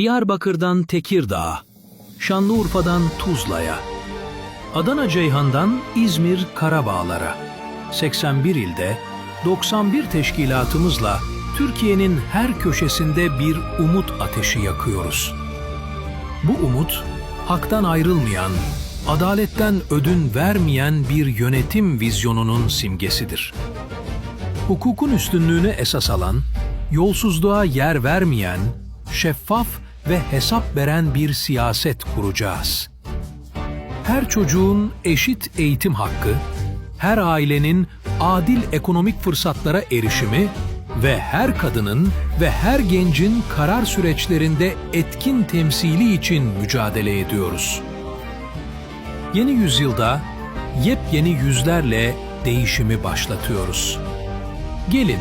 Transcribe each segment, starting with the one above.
Diyarbakır'dan Tekirdağ'a, Şanlıurfa'dan Tuzla'ya, Adana Ceyhan'dan İzmir Karabağlar'a, 81 ilde 91 teşkilatımızla Türkiye'nin her köşesinde bir umut ateşi yakıyoruz. Bu umut, haktan ayrılmayan, adaletten ödün vermeyen bir yönetim vizyonunun simgesidir. Hukukun üstünlüğünü esas alan, yolsuzluğa yer vermeyen, şeffaf ve hesap veren bir siyaset kuracağız. Her çocuğun eşit eğitim hakkı, her ailenin adil ekonomik fırsatlara erişimi ve her kadının ve her gencin karar süreçlerinde etkin temsili için mücadele ediyoruz. Yeni yüzyılda yepyeni yüzlerle değişimi başlatıyoruz. Gelin,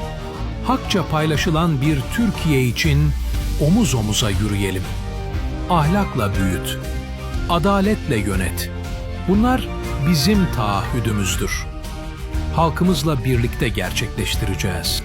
hakça paylaşılan bir Türkiye için omuz omuza yürüyelim. Ahlakla büyüt, adaletle yönet. Bunlar bizim taahhüdümüzdür. Halkımızla birlikte gerçekleştireceğiz.